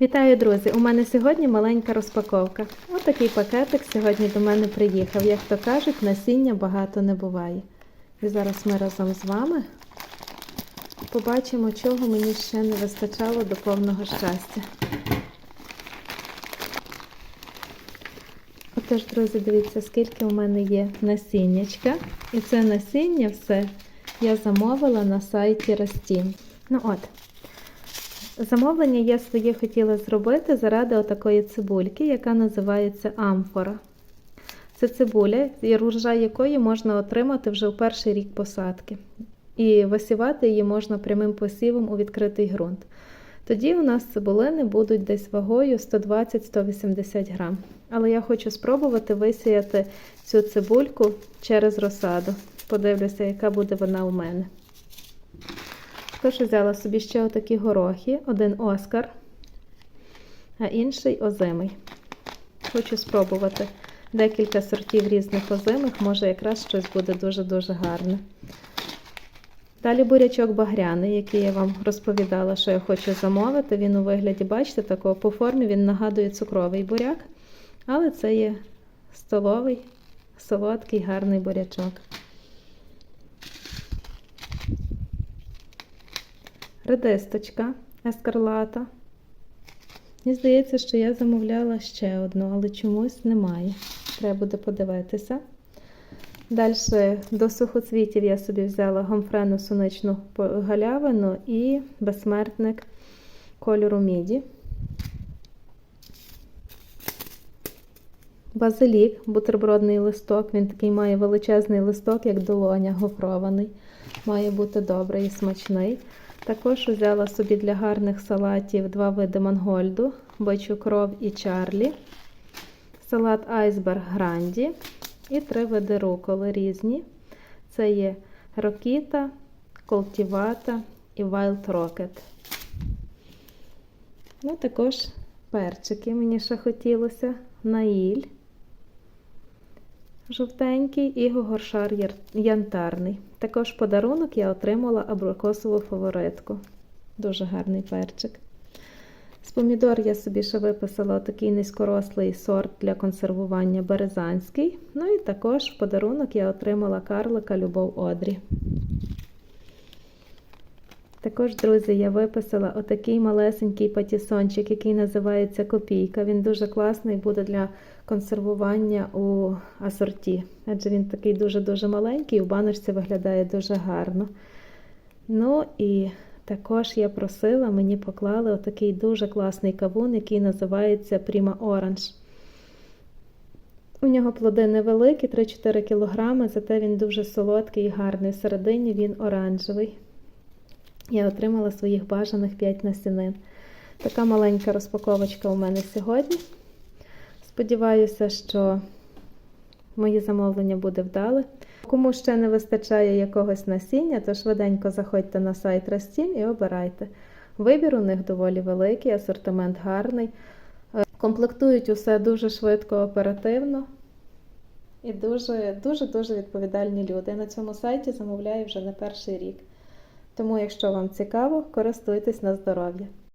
Вітаю, друзі! У мене сьогодні маленька розпаковка. Ось такий пакетик сьогодні до мене приїхав. Як то кажуть, насіння багато не буває. І зараз ми разом з вами побачимо, чого мені ще не вистачало до повного щастя. Отож, друзі, дивіться, скільки у мене є насіннячка. І це насіння все я замовила на сайті Растім. Ну от, Замовлення я своє хотіла зробити заради отакої цибульки, яка називається амфора. Це цибуля, урожай якої можна отримати вже у перший рік посадки. І висівати її можна прямим посівом у відкритий ґрунт. Тоді у нас цибулини будуть десь вагою 120-180 грам. Але я хочу спробувати висіяти цю цибульку через розсаду. Подивлюся, яка буде вона у мене. Тож взяла собі ще отакі горохи, один Оскар, а інший озимий. Хочу спробувати декілька сортів різних озимих, може якраз щось буде дуже-дуже гарне. Далі бурячок багряний, який я вам розповідала, що я хочу замовити. Він у вигляді, бачите, такого по формі він нагадує цукровий буряк, але це є столовий, солодкий, гарний бурячок. Редисточка ескарлата. Мені здається, що я замовляла ще одну, але чомусь немає. Треба буде подивитися. Далі до сухоцвітів я собі взяла гомфрену суничну галявину і безсмертник кольору міді. Базилік, бутербродний листок, він такий має величезний листок, як долоня, гофрований. Має бути добрий і смачний. Також взяла собі для гарних салатів два види мангольду, бичу кров і чарлі, салат айсберг гранді і три види руколи різні. Це є рокіта, колтівата і Wild Rocket. Ну, також перчики мені ще хотілося, наїль жовтенький і гогоршар янтарний. Також подарунок я отримала абрикосову фаворитку. Дуже гарний перчик. З помідор я собі ще виписала такий низькорослий сорт для консервування березанський. Ну і також в подарунок я отримала карлика Любов Одрі. Також, друзі, я виписала отакий малесенький патісончик, який називається Копійка. Він дуже класний буде для консервування у асорті. Адже він такий дуже-дуже маленький, у баночці виглядає дуже гарно. Ну і також я просила, мені поклали отакий дуже класний кавун, який називається Prima Orange. У нього плоди невеликі, 3-4 кг, зате він дуже солодкий і гарний. Всередині він оранжевий. Я отримала своїх бажаних 5 насінин. Така маленька розпаковочка у мене сьогодні. Сподіваюся, що моє замовлення буде вдале. Кому ще не вистачає якогось насіння, то швиденько заходьте на сайт Растім і обирайте. Вибір у них доволі великий, асортимент гарний. Комплектують усе дуже швидко, оперативно. І дуже-дуже відповідальні люди. Я на цьому сайті замовляю вже не перший рік. Тому, якщо вам цікаво, користуйтесь на здоров'я.